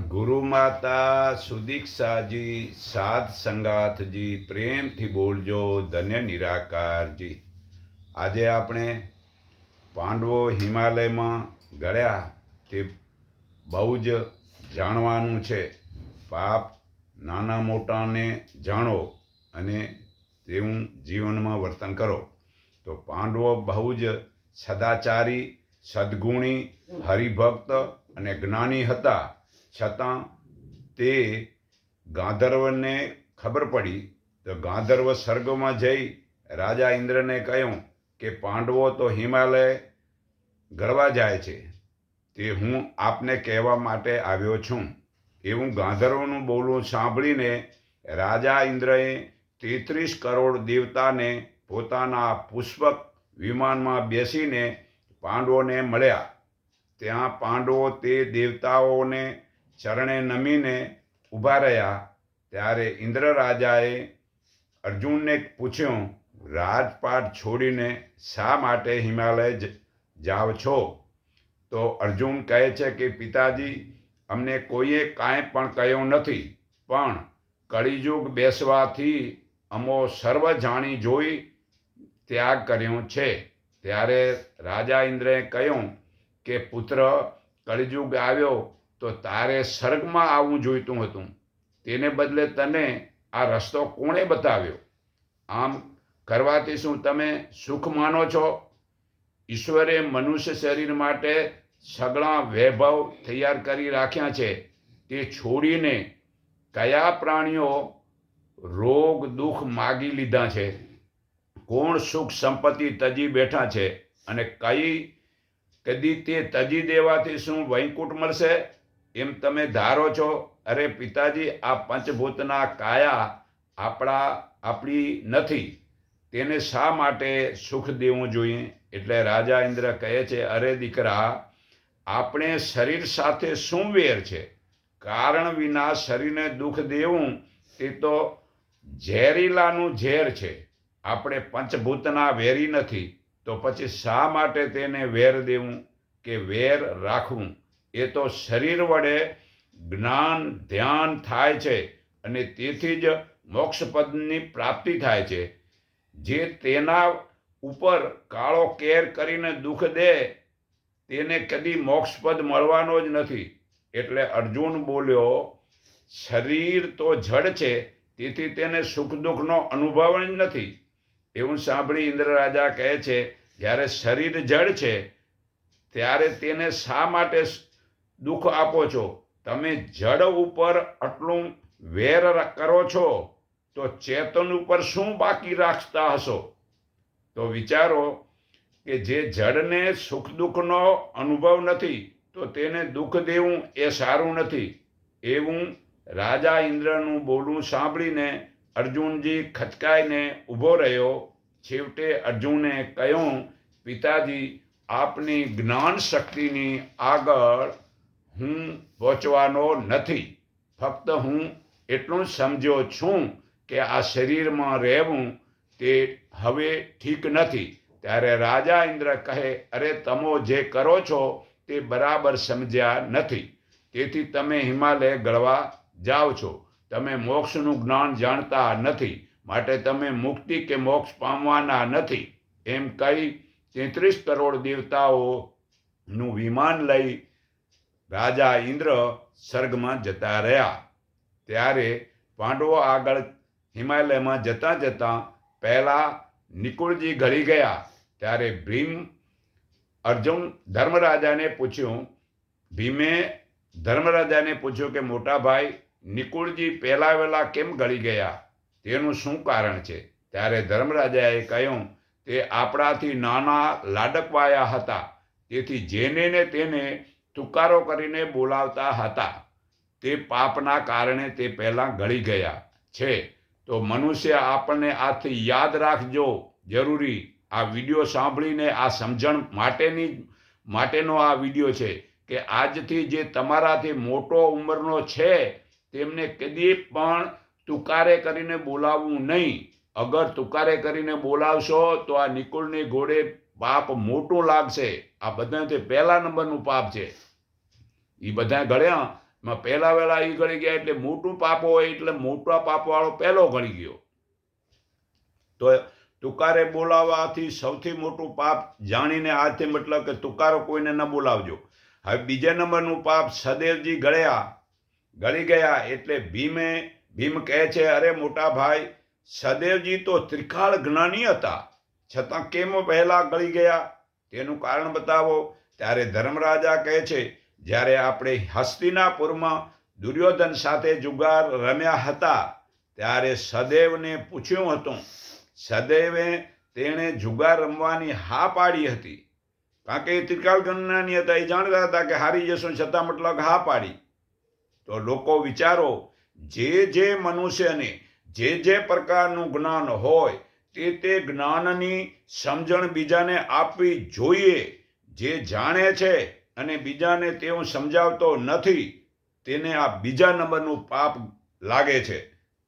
ગુરુ માતા સુદીક્ષાજી સાધ સંગાથજી પ્રેમથી બોલજો, ધન્ય નિરાકારજી. આજે આપણે પાંડવો હિમાલયમાં ગળ્યા તે બહુ જ જાણવાનું છે. પાપ નાના મોટાને જાણો અને તેવું જીવનમાં વર્તન કરો. તો પાંડવો બહુ જ સદાચારી, સદગુણી, હરિભક્ત અને જ્ઞાની હતા. છતાં તે ગાંધર્વને ખબર પડી તો ગાંધર્વ સ્વર્ગમાં જઈ રાજા ઇન્દ્રને કહ્યું કે પાંડવો તો હિમાલય ગળવા જાય છે. તે હું આપને કહેવા માટે આવ્યો છું. એવું ગાંધર્વનું બોલવું સાંભળીને રાજા ઇન્દ્રએ તેત્રીસ કરોડ દેવતાને પોતાના પુષ્પક વિમાનમાં બેસીને પાંડવોને મળ્યા. ત્યાં પાંડવો તે દેવતાઓને ચરણે નમીને ઊભા રહ્યા, ત્યારે ઇન્દ્ર રાજાએ અર્જુનને પૂછ્યું, રાજપાટ છોડીને શા માટે હિમાલય જાઓ છો? તો અર્જુન કહે છે કે, પિતાજી, અમને કોઈએ કાંઈ પણ કહ્યું નથી, પણ કળિયુગ બેસવાથી અમો સર્વ જાણી જોઈ ત્યાગ કર્યો છે. ત્યારે રાજા ઇન્દ્રએ કહ્યું કે, પુત્ર, કળિયુગ આવ્યો તો તારે સ્વર્ગમાં આવવું જોઈતું હતું. તેને બદલે તને આ રસ્તો કોણે બતાવ્યો? આમ કરવાથી શું તમે સુખ માનો છો? ઈશ્વરે મનુષ્ય શરીર માટે સગળા વૈભવ તૈયાર કરી રાખ્યા છે. તે છોડીને કયા પ્રાણીઓ રોગ દુઃખ માગી લીધા છે? કોણ સુખ સંપત્તિ તજી બેઠા છે? અને કઈ કદી તે તજી દેવાથી શું વૈકુંઠ મળશે? એમ તમે ધારો છો, અરે પિતાજી, આ પંચભૂતના કાયા આપણા, આપણી નથી. તેને શા માટે સુખ દેવું જોઈએ? એટલે રાજા ઇન્દ્ર કહે છે, અરે દીકરા, આપણે શરીર સાથે શું વેર છે? કારણ વિના શરીરને દુઃખ દેવું, તે તો ઝેરીલાનું ઝેર છે. આપણે પંચભૂતના વેરી નથી, તો પછી શા માટે તેને વેર દેવું? કે વેર રાખવું? એ તો શરીર વડે જ્ઞાન, ધ્યાન થાય છે અને તેથી જ મોક્ષપદની પ્રાપ્તિ થાય છે. જે તેના ઉપર કાળો કેર કરીને દુઃખ દે, તેને કદી મોક્ષપદ મળવાનો જ નથી. એટલે અર્જુન બોલ્યો, શરીર તો જડ છે, તેથી તેને સુખ દુઃખનો અનુભવ જ નથી. એવું સાંભળી ઇન્દ્ર રાજા કહે છે, જ્યારે શરીર જડ છે, ત્યારે તેને શા માટે દુઃખ આપો છો. તમે જડ ઉપર આટલું વેર કરો છો, તો ચેતન ઉપર શું બાકી રાખતા હશો? તો વિચારો કે જે જડને સુખ દુઃખનો અનુભવ નથી, તો તેને દુઃખ દેવું એ સારું નથી. એવું રાજા ઇન્દ્રનું બોલવું સાંભળીને અર્જુનજી ખચકાઈને ઊભો રહ્યો. છેવટે અર્જુને કહ્યું, પિતાજી, આપની જ્ઞાન શક્તિની આગળ હું પહોંચવાનો નથી. ફક્ત હું એટલું સમજ્યો છું કે આ શરીરમાં રહેવું તે હવે ઠીક નથી. ત્યારે રાજા ઇન્દ્ર કહે, અરે, તમે જે કરો છો તે બરાબર સમજ્યા નથી. તેથી તમે હિમાલય ગળવા જાઓ છો. તમે મોક્ષનું જ્ઞાન જાણતા નથી. માટે તમે મુક્તિ કે મોક્ષ પામવાના નથી. એમ કહી તેત્રીસ કરોડ દેવતાઓનું વિમાન લઈ રાજા ઇન્દ્ર સ્વર્ગમાં જતા રહ્યા. ત્યારે પાંડવો આગળ હિમાલયમાં જતાં જતાં પહેલાં નિકુળજી ઘડી ગયા. ત્યારે ભીમ અર્જુન ધર્મરાજાને પૂછ્યું, ભીમે ધર્મરાજાને પૂછ્યું કે, મોટા ભાઈ, નિકુળજી પહેલા વહેલા કેમ ગળી ગયા? તેનું શું કારણ છે? ત્યારે ધર્મરાજાએ કહ્યું, તે આપણાથી નાના લાડકવાયા હતા. તેથી જેને ને તેને તુકારો કરીને બોલાવતા હતા. તે પાપના કારણે તે પહેલાં ગળી ગયા. છે, તો મનુષ્ય આપણને આથી યાદ રાખજો. જરૂરી આ વીડિયો સાંભળીને આ સમજણ માટેની માટેનો આ વીડિયો છે કે આજથી જે તમારાથી મોટો ઉંમરનો છે, તેમને કદી પણ તુકારે કરીને બોલાવવું નહીં. અગર તુકારે કરીને બોલાવશો તો આ નિકુળની ઘોડે પાપ મોટું લાગશે. આ બધા તે પહેલા નંબરનું પાપ છે. એ બધા ગળ્યા, એમાં પહેલા વહેલા એ ગળી ગયા એટલે મોટું પાપ હોય એટલે મોટા પાપવાળો પહેલો ગળી ગયો. તો તુકારે બોલાવવાથી સૌથી મોટું પાપ જાણીને આથી મતલબ કે તુકારો કોઈને ન બોલાવજો. હવે બીજા નંબરનું પાપ સદેવજી ગળ્યા, ગળી ગયા એટલે ભીમે, ભીમ કહે છે, અરે મોટા ભાઈ, સદેવજી તો ત્રિકાળ જ્ઞાની હતા. છતાં કેમ પહેલા ગળી ગયા? તેનું કારણ બતાવો. ત્યારે ધર્મરાજા કહે છે, જ્યારે આપણે હસ્તિનાપુરમાં દુર્યોધન સાથે જુગાર રમ્યા હતા, ત્યારે સદૈવને પૂછ્યું હતું. સદૈવે તેણે જુગાર રમવાની હા પાડી હતી. કારણ કે એ ત્રિકાળ ગણનાની હતા. એ જાણતા હતા કે હારી જશું છતાં મતલબ હા પાડી. તો લોકો વિચારો, જે જે મનુષ્યને જે જે પ્રકારનું જ્ઞાન હોય તે તે જ્ઞાનની સમજણ બીજાને આપવી જોઈએ. જે જાણે છે અને બીજાને તેઓ સમજાવતો નથી, તેને આ બીજા નંબરનું પાપ લાગે છે.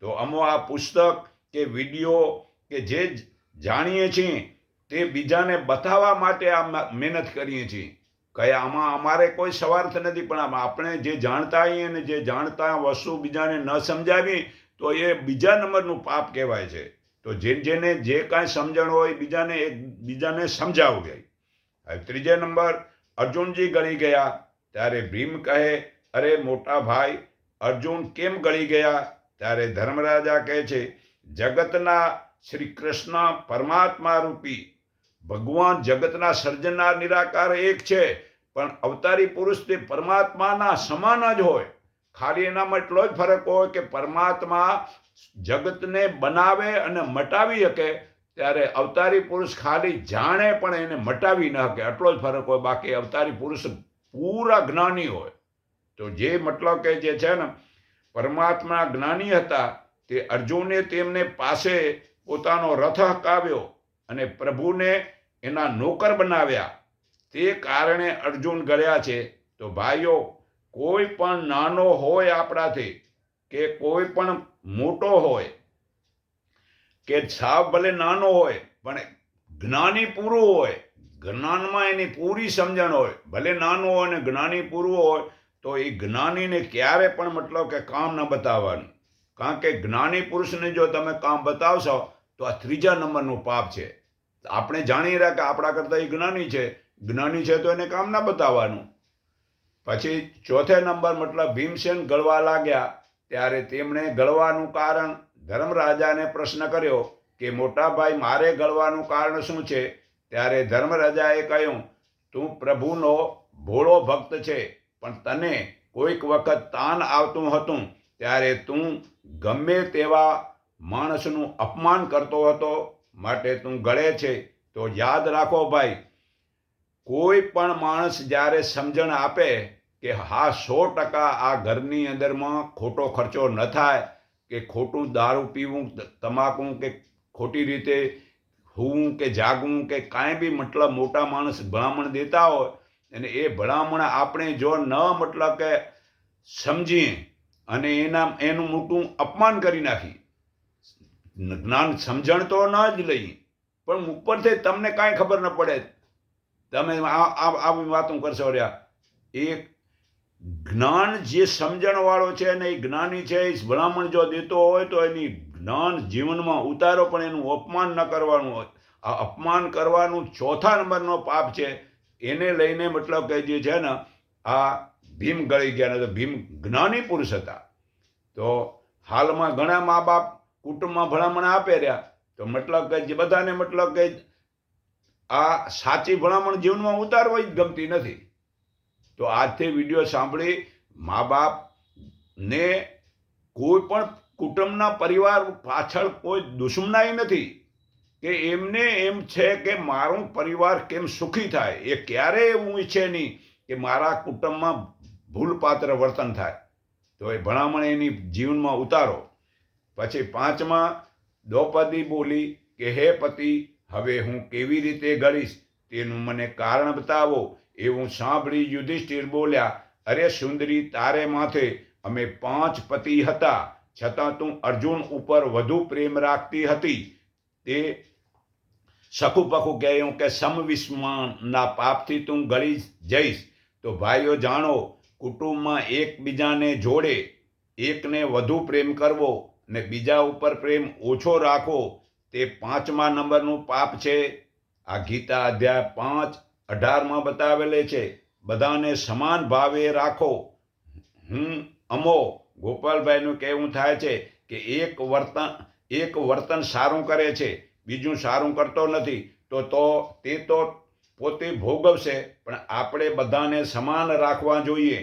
તો અમો આ પુસ્તક કે વીડિયો કે જે જાણીએ છીએ, તે બીજાને બતાવવા માટે આ મહેનત કરીએ છીએ. કે આમાં અમારે કોઈ સ્વાર્થ નથી, પણ આપણે જે જાણતા હોઈએ ને જે જાણતા વસ્તુ બીજાને ન સમજાવી તો એ બીજા નંબરનું પાપ કહેવાય છે. તો જે જેને જે કાંઈ સમજણ હોય બીજાને એક બીજાને સમજાવવું. હવે ત્રીજે નંબર, અર્જુનજી ગળી ગયા, ત્યારે ભીમ કહે, અરે મોટા ભાઈ, અર્જુન કેમ ગળી ગયા? ત્યારે ધર્મરાજા કહે છે, જગતના શ્રી કૃષ્ણ પરમાત્મા રૂપી, ભગવાન જગતના સર્જનાર નિરાકાર એક છે, પણ અવતારી પુરુષ તે પરમાત્માના સમાન જ હોય. ખાલી એનામાં એટલો જ ફરક હોય કે પરમાત્મા જગતને બનાવે અને મટાવી શકે, ત્યારે અવતારી પુરુષ ખાલી જાણે પણ એને મટાવી ન શકે. આટલો જ ફરક હોય. બાકી અવતારી પુરુષ પૂરા જ્ઞાની હોય. તો જે મતલબ કે જે છે ને, પરમાત્મા જ્ઞાની હતા, તે અર્જુને તેમને પાસે પોતાનો રથ હકાવ્યો અને પ્રભુને એના નોકર બનાવ્યા. તે કારણે અર્જુન ગળ્યા છે. તો ભાઈઓ, કોઈ પણ નાનો હોય આપણાથી કે કોઈ પણ મોટો હોય કે છાપ ભલે નાનો હોય, પણ જ્ઞાની પૂરું હોય, જ્ઞાનમાં એની પૂરી સમજણ હોય, ભલે નાનું હોય ને જ્ઞાની પૂરું હોય, તો એ જ્ઞાનીને ક્યારે પણ મતલબ કે કામ ન બતાવવાનું. કારણ કે જ્ઞાની પુરુષને જો તમે કામ બતાવશો, તો આ ત્રીજા નંબરનું પાપ છે. આપણે જાણી રહ્યા કે આપણા કરતાં એ જ્ઞાની છે. જ્ઞાની છે તો એને કામ ના બતાવવાનું. પછી ચોથે નંબર મતલબ ભીમસેન ગળવા લાગ્યા. ત્યારે તેમણે ગળવાનું કારણ ધર્મરાજાને પ્રશ્ન કર્યો કે મોટા ભાઈ મારે ગળવાનું કારણ શું છે? ત્યારે ધર્મરાજાએ કહ્યું, તું પ્રભુનો ભોળો ભક્ત છે, પણ તને કોઈક વખત તાન આવતું હતું ત્યારે તું ગમે તેવા માણસનું અપમાન કરતો હતો માટે તું ગળે છે. તો યાદ રાખો ભાઈ, કોઈ પણ માણસ જ્યારે સમજણ આપે કે હા, સો ટકા આ ઘરની અંદરમાં ખોટો ખર્ચો ન થાય, કે ખોટું દારૂ પીવું તમાકુ કે ખોટી રીતે હોવું કે જાગવું કે કાંઈ બી મતલબ મોટા માણસ ભલામણ દેતા હોય, અને એ ભલામણ આપણે જો ન મતલબ કે સમજીએ અને એના, એનું મોટું અપમાન કરી નાખી જ્ઞાન સમજણ તો ન જ લઈએ, પણ ઉપરથી તમને કાંઈ ખબર ન પડે. તમે આ, આ- આવી વાતો કરશો રહ્યા એ જ્ઞાન જે સમજણવાળો છે ને એ જ્ઞાની છે, એ ભલામણ જો દેતો હોય તો એની જ્ઞાન જીવનમાં ઉતારો, પણ એનું અપમાન ન કરવાનું હોય. આ અપમાન કરવાનું ચોથા નંબરનો પાપ છે. એને લઈને મતલબ કે જે છે ને, આ ભીમ ગળી ગયા તો ભીમ જ્ઞાની પુરુષ હતા. તો હાલમાં ઘણા મા બાપ કુટુંબમાં ભલામણ આપે રહ્યા. તો મતલબ કે જે બધાને મતલબ કે આ સાચી ભલામણ જીવનમાં ઉતારવા જ ગમતી નથી. તો આજથી વીડિયો સાંભળી મા બાપ ને કોઈ પણ કુટુંબના પરિવાર પાછળ કોઈ દુશ્મનાઈ નથી કે એમને એમ છે કે મારું પરિવાર કેમ સુખી થાય? એ ક્યારેય એવું ઈચ્છે નહીં કે મારા કુટુંબમાં ભૂલપાત્ર વર્તન થાય. તો એ ભલામણ એની જીવનમાં ઉતારો. પછી પાંચમા, દ્રૌપદી બોલી કે, હે પતિ, હવે હું કેવી રીતે ગળીશ તેનું મને કારણ બતાવો. એવું સાંભળી યુધિષ્ઠિર બોલ્યા, અરે સુંદરી, તારે માથે અમે પાંચ પતિ હતા, છતાં તું અર્જુન ઉપર વધુ પ્રેમ રાખતી હતી. તે સખુપખુ પખું કહ્યું કે સમવિસ્માનના પાપથી તું ગળી જઈશ. તો ભાઈઓ જાણો, કુટુંબમાં એકબીજાને જોડે એકને વધુ પ્રેમ કરવો ને બીજા ઉપર પ્રેમ ઓછો રાખો તે પાંચમા નંબરનું પાપ છે. આ ગીતા અધ્યાય પાંચ અઢારમાં બતાવેલે છે, બધાને સમાન ભાવે રાખો. હું અમો, ગોપાલભાઈનું કહેવું થાય છે કે એક વર્તન એક વર્તન સારું કરે છે, બીજું સારું કરતો નથી, તો તો તે તો પોતે ભોગવશે, પણ આપણે બધાને સમાન રાખવા જોઈએ.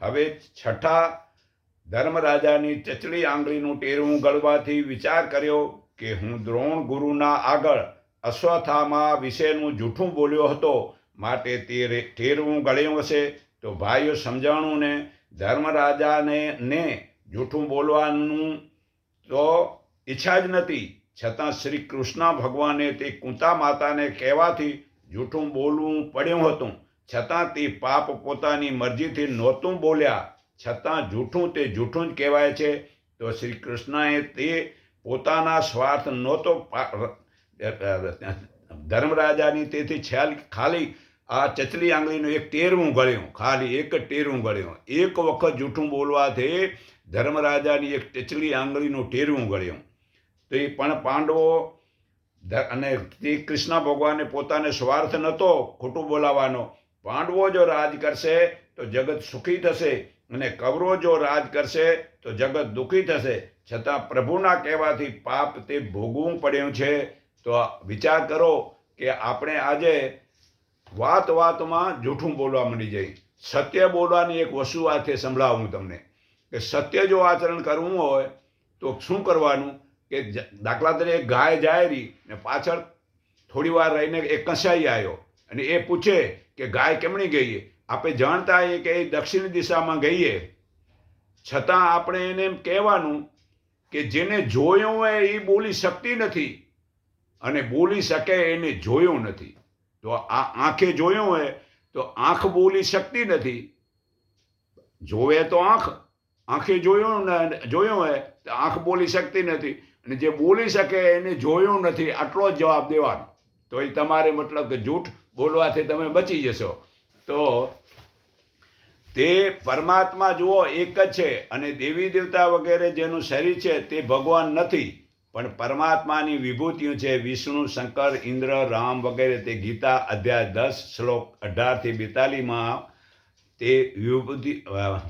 હવે છઠ્ઠા ધર્મરાજાની ચચડી આંગળીનું ટેરવું ગળવાથી વિચાર કર્યો કે હું દ્રોણ ગુરુના આગળ અશ્વથામા વિશેનું જૂઠું બોલ્યો હતો. માટે તે ટેરવું ગળ્યું હશે. તો ભાઈઓ સમજાણું ને ધર્મરાજાને ને જૂઠું બોલવાનું તો ઈચ્છા જ નથી. છતાં શ્રી કૃષ્ણ ભગવાને તે કુંતા માતાને કહેવાથી જૂઠું બોલવું પડ્યું હતું. છતાં તે પાપ પોતાની મરજીથી નહોતું બોલ્યા. છતાં જૂઠું તે જૂઠું જ કહેવાય છે. તો શ્રી કૃષ્ણએ તે પોતાના સ્વાર્થ નહોતો ધર્મરાજાની તેથી છેલ ખાલી આ ચચલી આંગળીનું એક ટેરવું ગળ્યું, ખાલી એક જ ટેરવું ગળ્યું. એક વખત જૂઠું બોલવાથી ધર્મરાજાની એક ચચલી આંગળીનું ટેરવું ગળ્યું. તો એ પણ પાંડવો અને તે કૃષ્ણ ભગવાને પોતાને સ્વાર્થ નહોતો ખોટું બોલાવાનો પાંડવો જો રાજ કરશે તો જગત સુખી થશે અને કૌરવો જો રાજ કરશે તો જગત દુઃખી થશે. છતાં પ્રભુના કહેવાથી પાપ તે ભોગવું પડ્યું છે. તો વિચાર કરો કે આપણે આજે વાત વાતમાં જૂઠું બોલવા માંડી જઈ. સત્ય બોલવાની એક વસ્તુ છે સંભળાવું તમને. કે સત્ય જો આચરણ કરવું હોય, તો શું કરવાનું? કે દાખલા તરીકે ગાય જાય રહી ને પાછળ થોડી વાર રહીને એ કસાઈ આવ્યો અને એ પૂછે કે ગાય કેમણી ગઈ આપણે જાણતા હોઈએ કે એ દક્ષિણ દિશામાં ગઈએ છતાં આપણે એને એમ કહેવાનું કે જેને જોયું હોય એ બોલી શકતી નથી. અને બોલી શકે એને જોયું નથી. તો આ આંખે જોયું હોય તો આંખ બોલી શકતી નથી. જોવે તો આંખ, આંખે જોયું જોયું હોય તો આંખ બોલી શકતી નથી. અને જે બોલી શકે એને જોયું નથી, આટલો જ જવાબ દેવાનો. તો એ તમારે મતલબ કે જૂઠ બોલવાથી તમે બચી જશો. તો તે પરમાત્મા જુઓ એક જ છે અને દેવી દેવતા વગેરે જેનું શરીર છે તે ભગવાન નથી. પણ પરમાત્માની વિભૂતિઓ છે, વિષ્ણુ, શંકર, ઇન્દ્ર, રામ વગેરે તે ગીતા અધ્યાય દસ, શ્લોક અઢારથી બેતાલીમાં તે વિભૂતિ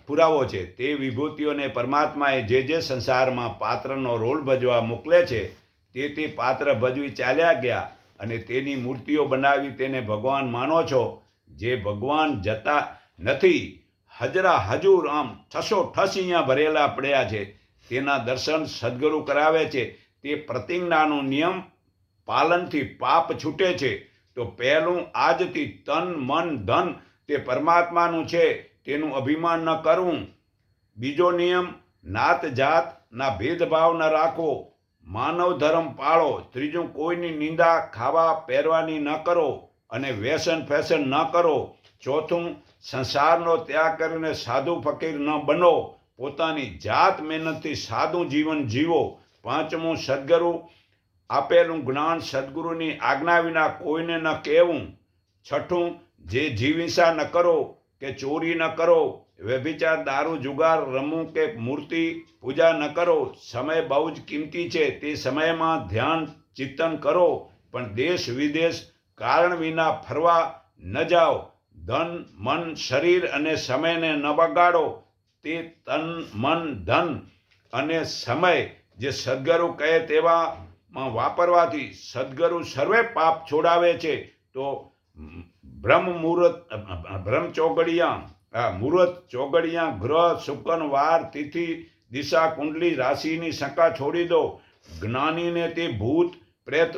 પુરાવો છે. તે વિભૂતિઓને પરમાત્માએ જે જે સંસારમાં પાત્રનો રોલ ભજવા મોકલે છે, તે તે પાત્ર ભજવી ચાલ્યા ગયા અને તેની મૂર્તિઓ બનાવી તેને ભગવાન માનો છો. જે ભગવાન જતા નથી, હજરા હજુર આમ ઠસો ઠસ અહીંયા ભરેલા પડ્યા છે. તેના દર્શન સદગુરુ કરાવે છે. તે પ્રતિજ્ઞાનો નિયમ પાલનથી પાપ છૂટે છે, તો પહેલું આજથી તન, મન, ધન તે પરમાત્માનું છે, તેનું અભિમાન ન કરવું. બીજો નિયમ, નાત જાતના ભેદભાવ ન રાખવો માનવ ધર્મ પાળો, ત્રીજું કોઈની નિંદા ખાવા પહેરવાની ન કરો અને વ્યસન ફેશન ન કરો. ચોથું, સંસારનો ત્યાગ કરીને સાધુ ફકીર ન બનો. પોતાની જાત મહેનતથી સાદું જીવન જીવો. પાંચમું, સદગુરુ, આપેલું જ્ઞાન સદગુરુની આજ્ઞા વિના કોઈને ન કહેવું. છઠ્ઠું, જે જીવિંસા ન કરો કે ચોરી ન કરો, વ્યભિચાર, દારૂ, જુગાર રમવું કે મૂર્તિ પૂજા ન કરો, સમય બહુ જ કિંમતી છે, તે સમયમાં ધ્યાન, ચિંતન કરો, પણ દેશ વિદેશ કારણ વિના ફરવા ન જાઓ. ધન, મન, શરીર અને સમયને ન બગાડો, તે તન, મન, ધન અને સમય જે સદગુરુ કહે તેવામાં વાપરવાથી સદગુરુ સર્વે પાપ છોડાવે છે, તો બ્રહ્મ મુહૂર્ત, બ્રહ્મ ચોગડિયા મુહૂર્ત ચોગડિયા ગ્રહ શુકન વાર, તિથિ, દિશા, કુંડલી, રાશિની શંકા છોડી દો. જ્ઞાનીને તે ભૂત, પ્રેત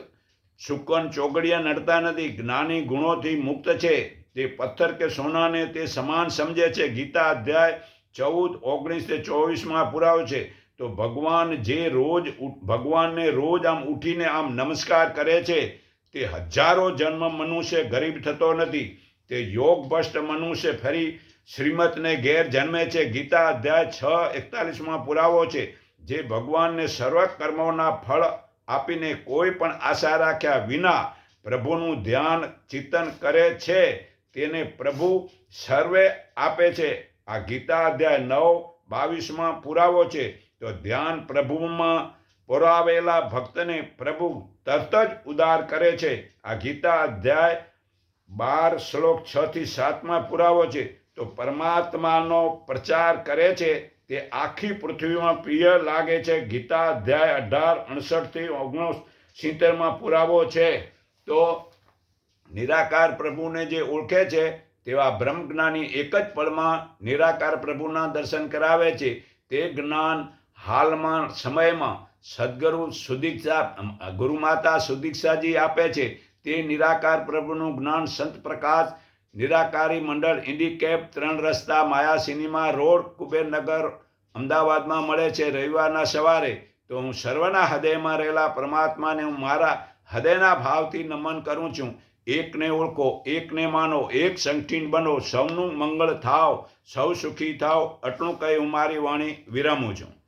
શુકન ચોગડિયા નડતા નથી. જ્ઞાની ગુણોથી મુક્ત છે. તે પથ્થર કે સોનાને તે સમાન સમજે છે. ગીતા અધ્યાય ચૌદ, ઓગણીસ ચોવીસમાં પુરાવ છે. તો ભગવાન જે રોજ ભગવાનને રોજ આમ ઉઠીને આમ નમસ્કાર કરે છે, તે હજારો જન્મ મનુષ્ય ગરીબ થતો નથી. તે યોગ ભ્રષ્ટ મનુષ્ય ફરી શ્રીમતને ઘેર જન્મે છે. ગીતા અધ્યાય છ, એકતાલીસમાં પુરાવો છે. જે ભગવાનને સર્વ કર્મોના ફળ આપીને કોઈ પણ આશા રાખ્યા વિના પ્રભુનું ધ્યાન, ચિંતન કરે છે, તેને પ્રભુ સર્વે આપે છે. આ ગીતા અધ્યાય નવ, બાવીસમાં પુરાવો છે. તો ધ્યાન પ્રભુમાં પુરાવેલા ભક્તને પ્રભુ તરત જ ઉદાર કરે છે. આ ગીતા અધ્યાય બાર શ્લોક છ થી સાતમાં પુરાવો છે. તો પરમાત્માનો પ્રચાર કરે છે તે આખી પૃથ્વીમાં પ્રિય લાગે છે. ગીતા અધ્યાય અઢાર અડસઠથી ઓગણસિત્તેરમાં પુરાવો છે. તો નિરાકાર પ્રભુને જે ઓળખે છે તેવા બ્રહ્મજ્ઞાની એક જ પળમાં નિરાકાર પ્રભુના દર્શન કરાવે છે. તે જ્ઞાન હાલમાં સમયમાં સદગુરુ સુદીક્ષા ગુરુમાતા સુદીક્ષાજી આપે છે. તે નિરાકાર પ્રભુનું જ્ઞાન સંત પ્રકાશ, નિરાકારી મંડળ ઇન્ડિકેપ ત્રણ રસ્તા, માયા સિનેમા, રોડ, કુબેરનગર, અમદાવાદમાં મળે છે રવિવારના સવારે. તો હું સર્વના હૃદયમાં રહેલા પરમાત્માને હું મારા હૃદયના ભાવથી નમન કરું છું. એકને ઓળખો, એકને માનો, એક સંઠીન બનો. સૌનું મંગળ થાવ, સૌ સુખી થાવ. આટલું કહી હું મારી વાણી વિરામું છું.